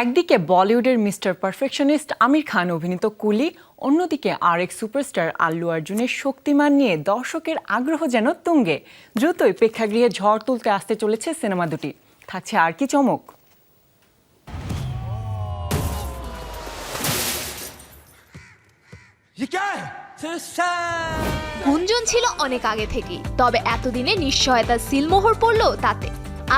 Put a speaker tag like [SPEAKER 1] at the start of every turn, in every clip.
[SPEAKER 1] একদিকে বলিউডের mister perfectionist Aamir Khan অভিনীত কুলি অন্যদিকে আরেক সুপারস্টার আল্লু অর্জুনের শক্তিমান নিয়ে দর্শকের আগ্রহ যেন তুঙ্গে। দ্রুতই প্রেক্ষাগৃহে ঝড় তুলতে আসতে চলেছে সিনেমা দুটি। থাকছে আর কি চমক।
[SPEAKER 2] গুঞ্জন ছিল অনেক আগে থেকেই তবে এতদিনে নিশ্চয়তা সিলমোহর পড়ল তাতে।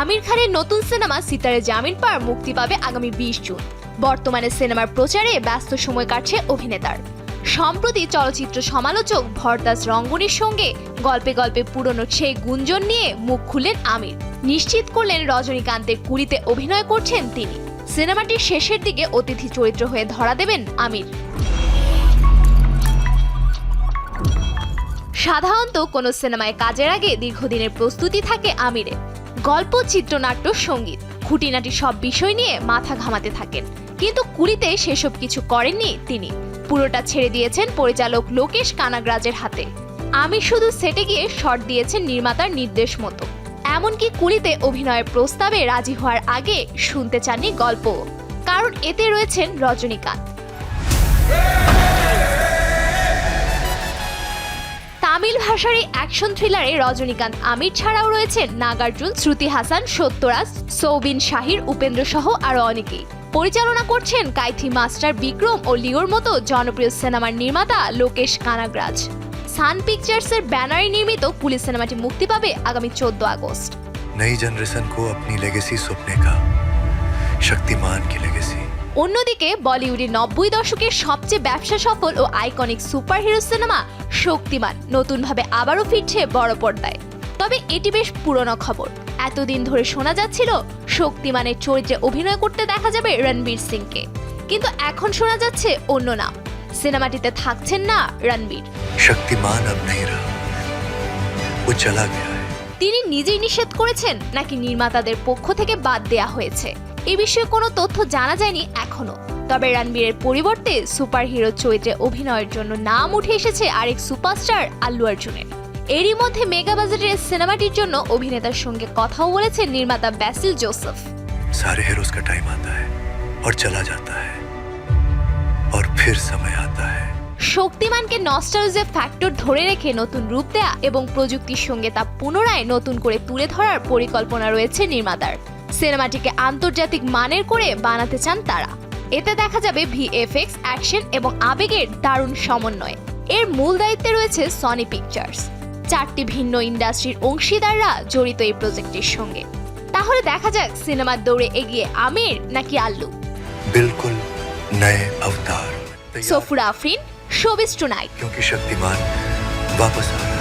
[SPEAKER 2] আমির খানের নতুন সিনেমা সিতারে জামিন পার মুক্তি পাবে আগামী বিশ জুন। বর্তমানে সিনেমার প্রচারে ব্যস্ত সময় কাটছে অভিনেতার। সম্প্রতি চলচ্চিত্র সমালোচক ভরদাস রঙ্গনির সঙ্গে গল্পে গল্পে পুরনো সেই গুঞ্জন নিয়ে মুখ খুললেন আমির। নিশ্চিত করলেন রজনীকান্তের কুড়িতে অভিনয় করছেন তিনি। সিনেমাটির শেষের দিকে অতিথি চরিত্র হয়ে ধরা দেবেন আমির। সাধারণত কোনো সিনেমায় কাজের আগে দীর্ঘদিনের প্রস্তুতি থাকে আমিরে গল্প, চিত্রনাট্য, সংগীত। খুঁটিনাটি সব বিষয় নিয়ে মাথা ঘামাতে থাকেন। কিন্তু কুড়িতে সেসব কিছু করেননি তিনি। পুরোটা ছেড়ে দিয়েছেন পরিচালক লোকেশ কানাগরাজের হাতে। আমি শুধু সেটে গিয়ে শট দিয়েছেন নির্মাতার নির্দেশ মতো। এমনকি কুড়িতে অভিনয়ের প্রস্তাবে রাজি হওয়ার আগে শুনতে চাননি গল্প। কারণ এতে রয়েছেন রজনীকান্ত। তামিল ভাষার এই অ্যাকশন থ্রিলারে রজনীকান্ত আমির ছাড়াও রয়েছেন নাগার্জুন, শ্রুতি হাসান, সত্যরাজ, সৌবিন শাহির, উপেন্দ্র সহ আরও অনেকেই। পরিচালনা করছেন কাইথি মাস্টার বিক্রম ও লিওর মতো জনপ্রিয় সিনেমার নির্মাতা লোকেশ কানাগরাজ। সান পিকচার্সের ব্যানারে নির্মিত পুলিশ সিনেমাটি মুক্তি পাবে আগামী চোদ্দ আগস্ট।
[SPEAKER 3] নই জেনারেশন কো আপনি লেগেসি স্বপ্নে কা শক্তিমান কি লেগেসি
[SPEAKER 2] অন্যদিকে বলিউডের নব্বই দশকের সবচেয়ে ব্যবসা সফল ও আইকনিক সুপারহিরো সিনেমা শক্তিমান নতুনভাবে আবারও ফিরছে বড় পর্দায়। তবে এটি বেশ পুরনো খবর। এতদিন ধরে শোনা যাচ্ছিল শক্তিমানের চরিত্রে অভিনয় করতে দেখা যাবে রণবীর সিংকে। কিন্তু এখন শোনা যাচ্ছে অন্য নাম। সিনেমাটিতে থাকছেন না রণবীর।
[SPEAKER 3] শক্তিমান
[SPEAKER 2] তিনি নিজেই নিষেধ করেছেন নাকি নির্মাতাদের পক্ষ থেকে বাদ দেয়া হয়েছে। এ বিষয়ে কোনো তথ্য জানা যায়নি এখনো তবে রণবীরের পরিবর্তে সুপারহিরো চরিত্রে অভিনয়ের জন্য নাম উঠে এসেছে আরেক সুপারস্টার আল্লু অর্জুনের এরই মধ্যে মেগা বাজেটের সিনেমাটির জন্য অভিনেতার সঙ্গে কথাও বলেছেন নির্মাতা ব্যাসিল জোসেফ
[SPEAKER 3] सारे हीरोज का टाइम आता है और चला जाता है और फिर समय आता है
[SPEAKER 2] শক্তিমানকে নস্টালজিয়া ফ্যাক্টর ধরে রেখে নতুন রূপ দেয়া এবং প্রযুক্তির সঙ্গে তা পুনরায় নতুন করে তুলে ধরার পরিকল্পনা রয়েছে নির্মাতার সিনেমাটিকে আন্তর্জাতিক মানের করে বানাতে চান তারা এতে দেখা যাবে ভিএফএক্স অ্যাকশন এবং আবেগের দারুণ সমন্বয় এর মূল দায়িত্বে রয়েছে সনি পিকচার্স চারটি ভিন্ন ইন্ডাস্ট্রির অংশীদাররা জড়িত এই প্রজেক্টের সঙ্গে তাহলে দেখা যাক সিনেমার দৌড়ে এগিয়ে আমির নাকি আল্লু
[SPEAKER 3] बिल्कुल नए अवतार तैयार
[SPEAKER 2] সফুরা আফরিন শোবিস টুনাইট
[SPEAKER 3] क्योंकि शक्तिमान वापस आ रहा है